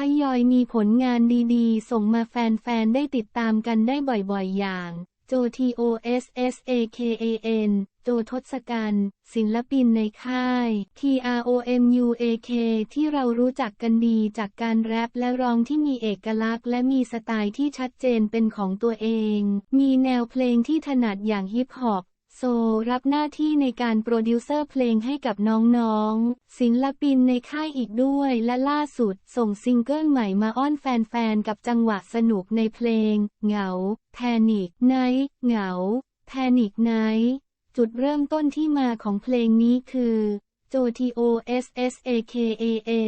ทยอยมีผลงานดีๆ ส่งมาแฟนๆ ได้ติดตามกันได้บ่อยๆ อย่าง โจ T O S S A K A N โจทศกัณฐ์ศิลปินในค่าย T R O M U A K ที่เรารู้จักกันดีจากการแรปและร้องที่มีเอกลักษณ์ และมีสไตล์ที่ชัดเจนเป็นของตัวเอง มีแนวเพลงที่ถนัดอย่างฮิปฮอป โซรับหน้าที่ในการโปรดิวเซอร์เพลงให้กับน้องๆ ศิลปินในค่ายอีกด้วยและล่าสุดส่งซิงเกิลใหม่มาอ้อนแฟนๆ กับจังหวะสนุกในเพลง เหงา แพนิกไนเหงา แพนิกไนจุดเริ่มต้นที่มาของเพลงนี้คือโจ T O S S A K A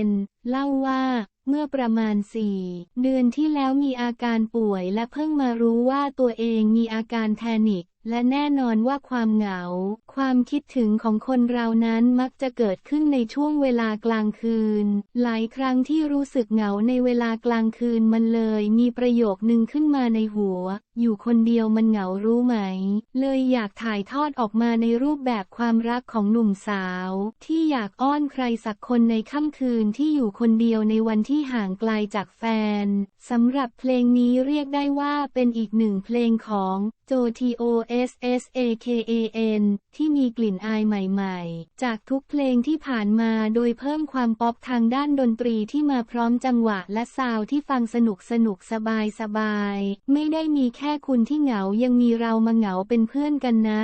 N เล่าว่าเมื่อประมาณ4เดือนที่แล้วมีอาการป่วยและเพิ่งมารู้ว่าตัวเองมีอาการแพนิค และแน่นอนว่าความเหงา ความคิดถึงของคนเรานั้นมักจะเกิดขึ้นในช่วงเวลากลางคืน หลายครั้งที่รู้สึกเหงาในเวลากลางคืนมันเลย มีประโยคนึงขึ้นมาในหัว อยู่คนเดียวมันเหงารู้ไหม เลยอยากถ่ายทอดออกมาในรูปแบบความรักของหนุ่มสาว ที่อยากอ้อนใครสักคนในค่ำคืนที่อยู่คนเดียวในวันที่ห่างไกลจากแฟนสำหรับเพลงนี้เรียกได้ว่าเป็นอีกหนึ่งเพลงของ จ T O S S A K A N ที่มีกลิ่นอายใหม่ๆ จากทุกเพลงที่ผ่านมาโดยเพิ่มความป๊อปทางด้านดนตรีที่มาพร้อมจังหวะและซาวที่ฟังสนุกสนุกสบายสบาย ไม่ได้มีแค่คุณที่เหงายังมีเรามาเหงาเป็นเพื่อนกันนะ